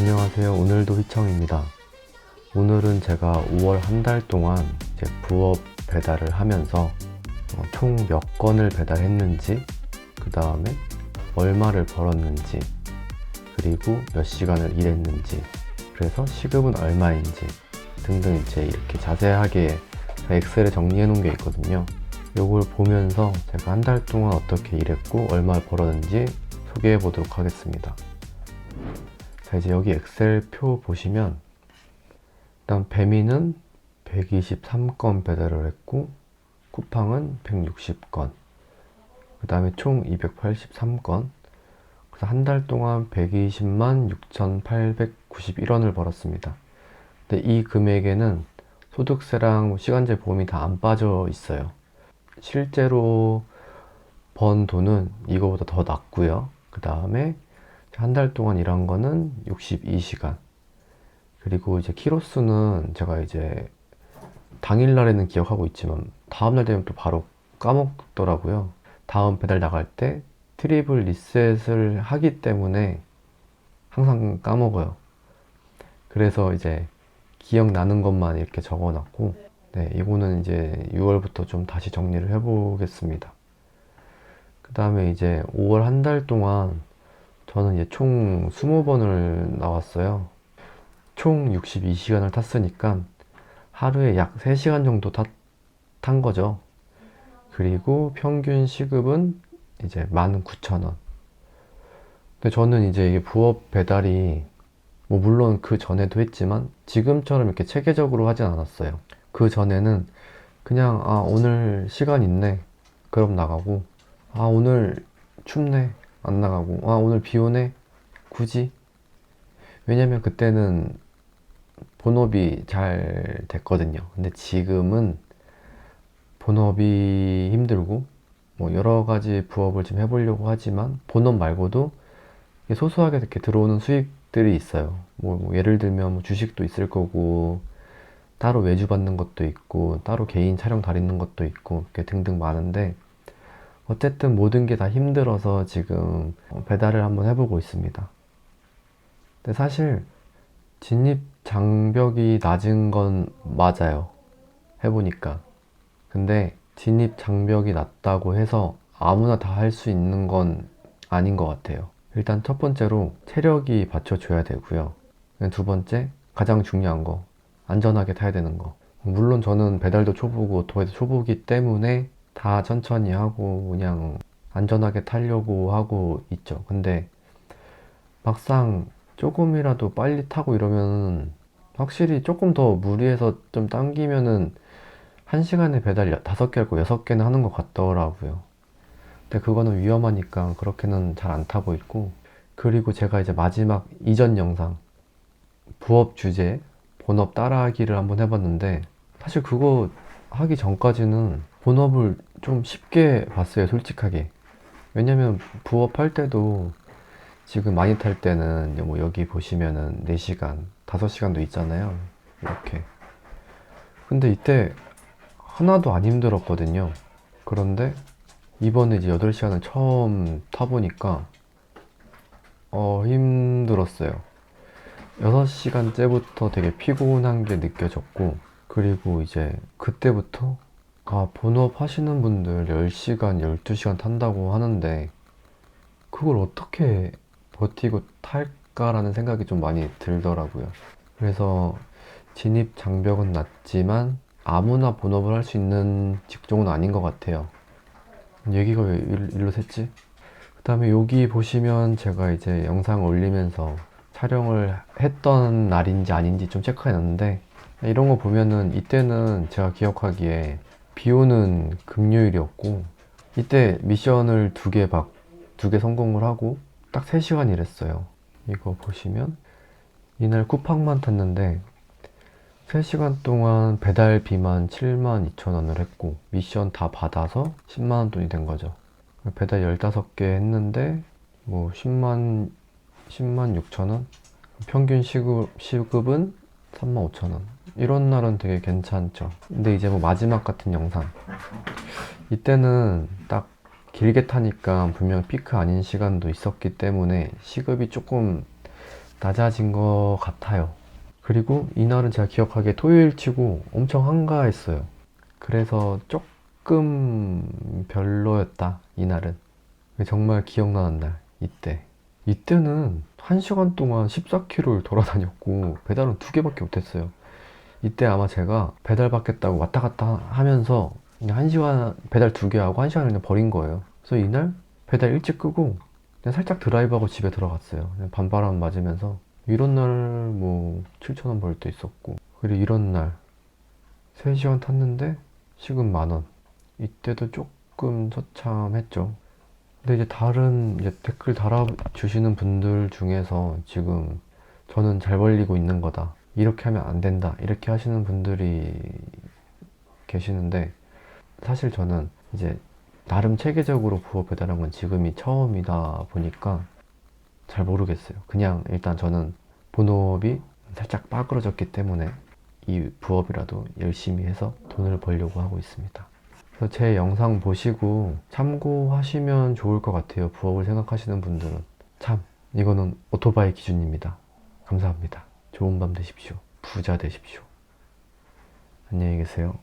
안녕하세요. 오늘도 휘청입니다. 오늘은 제가 5월 한 달 동안 이제 부업 배달을 하면서 어, 총몇 건을 배달했는지, 그 다음에 얼마를 벌었는지, 그리고 몇 시간을 일했는지, 그래서 시급은 얼마인지 등등 이제 이렇게 자세하게 엑셀에 정리해 놓은 게 있거든요. 요걸 보면서 제가 한 달 동안 어떻게 일했고 얼마를 벌었는지 소개해 보도록 하겠습니다. 자, 이제 여기 엑셀 표 보시면 일단 배미는 123건 배달을 했고 쿠팡은 160건 그 다음에 총 283건 그래서 한 달 동안 120만 6,891원을 벌었습니다. 근데 이 금액에는 소득세랑 시간제 보험이 다 안 빠져 있어요. 실제로 번 돈은 이거보다 더 낮고요. 그 다음에 한 달 동안 일한 거는 62시간. 그리고 이제 키로수는 제가 이제 당일날에는 기억하고 있지만 다음날 되면 또 바로 까먹더라고요. 다음 배달 나갈 때 트리블 리셋을 하기 때문에 항상 까먹어요. 그래서 이제 기억나는 것만 이렇게 적어 놨고, 네, 이거는 이제 6월부터 좀 다시 정리를 해보겠습니다. 그 다음에 이제 5월 한 달 동안 저는 이제 총 20번을 나왔어요. 총 62시간을 탔으니까 하루에 약 3시간 정도 타, 탄 거죠. 그리고 평균 시급은 이제 19,000원. 근데 저는 이제 이게 부업 배달이 뭐 물론 그 전에도 했지만 지금처럼 이렇게 체계적으로 하진 않았어요. 그 전에는 그냥 아 오늘 시간 있네 그럼 나가고 아 오늘 춥네 안 나가고 아 오늘 비 오네 굳이 왜냐면 그때는 본업이 잘 됐거든요. 근데 지금은 본업이 힘들고 뭐 여러 가지 부업을 좀 해보려고 하지만 본업 말고도 소소하게 이렇게 들어오는 수익들이 있어요. 뭐, 뭐 예를 들면 뭐 주식도 있을 거고 따로 외주 받는 것도 있고 따로 개인 촬영 다니는 것도 있고 이렇게 등등 많은데 어쨌든 모든 게 다 힘들어서 지금 배달을 한번 해보고 있습니다. 근데 사실 진입 장벽이 낮은 건 맞아요. 해보니까. 근데 진입 장벽이 낮다고 해서 아무나 다 할 수 있는 건 아닌 것 같아요. 일단 첫 번째로 체력이 받쳐줘야 되고요. 두 번째, 가장 중요한 거, 안전하게 타야 되는 거. 물론 저는 배달도 초보고 오토바이도 초보기 때문에 다 천천히 하고 그냥 안전하게 타려고 하고 있죠. 근데 막상 조금이라도 빨리 타고 이러면 확실히 조금 더 무리해서 좀 당기면은 한 시간에 배달 다섯 개 할고 여섯 개는 하는 것 같더라고요. 근데 그거는 위험하니까 그렇게는 잘 안 타고 있고 그리고 제가 이제 마지막 이전 영상 부업 주제 본업 따라하기를 한번 해봤는데 사실 그거 하기 전까지는 본업을 좀 쉽게 봤어요 솔직하게. 왜냐면 부업 할 때도 지금 많이 탈 때는 뭐 여기 보시면은 4시간 5시간도 있잖아요 이렇게. 근데 이때 하나도 안 힘들었거든요. 그런데 이번에 이제 8시간을 처음 타보니까 어 힘들었어요. 6시간째부터 되게 피곤한 게 느껴졌고 그리고 이제 그때부터 아 본업 하시는 분들 10시간 12시간 탄다고 하는데 그걸 어떻게 버티고 탈까라는 생각이 좀 많이 들더라고요 그래서 진입 장벽은 낮지만 아무나 본업을 할 수 있는 직종은 아닌 것 같아요 얘기가 왜 일- 일로 샜지? 그 다음에 여기 보시면 제가 이제 영상 올리면서 촬영을 했던 날인지 아닌지 좀 체크해 놨는데 이런 거 보면은 이때는 제가 기억하기에 비 오는 금요일이었고 이때 미션을 두개 박, 두개 성공을 하고 딱 3시간 일했어요. 이거 보시면 이날 쿠팡만 탔는데 3시간 동안 배달비만 7만 2천 원을 했고 미션 다 받아서 10만 원 돈이 된 거죠. 배달 15개 했는데 뭐 10만 10만 6천 원 평균 시급, 시급은 3만 5천 원 이런 날은 되게 괜찮죠. 근데 이제 뭐 마지막 같은 영상 이때는 딱 길게 타니까 분명 피크 아닌 시간도 있었기 때문에 시급이 조금 낮아진 것 같아요. 그리고 이날은 제가 기억하기에 토요일 치고 엄청 한가했어요. 그래서 조금 별로였다, 이날은. 정말 기억나는 날, 이때. 이때는 1시간 동안 14km를 돌아다녔고, 배달은 두 개밖에 못했어요. 이때 아마 제가 배달 받겠다고 왔다 갔다 하면서 그냥 1시간 배달 두 개 하고 1시간을 그냥 버린 거예요. 그래서 이날 배달 일찍 끄고 그냥 살짝 드라이브하고 집에 들어갔어요. 밤바람 맞으면서 이런 날 뭐 7,000원 벌 때 있었고 그리고 이런 날 3시간 탔는데 시급 만 원 이때도 조금 처참했죠. 근데 이제 다른 이제 댓글 달아주시는 분들 중에서 지금 저는 잘 벌리고 있는 거다. 이렇게 하면 안 된다. 이렇게 하시는 분들이 계시는데 사실 저는 이제 나름 체계적으로 부업 배달한 건 지금이 처음이다 보니까 잘 모르겠어요. 그냥 일단 저는 본업이 살짝 빠그러졌기 때문에 이 부업이라도 열심히 해서 돈을 벌려고 하고 있습니다. 그래서 제 영상 보시고 참고하시면 좋을 것 같아요. 부업을 생각하시는 분들은. 참, 이거는 오토바이 기준입니다. 감사합니다. 좋은 밤 되십시오. 부자 되십시오. 안녕히 계세요.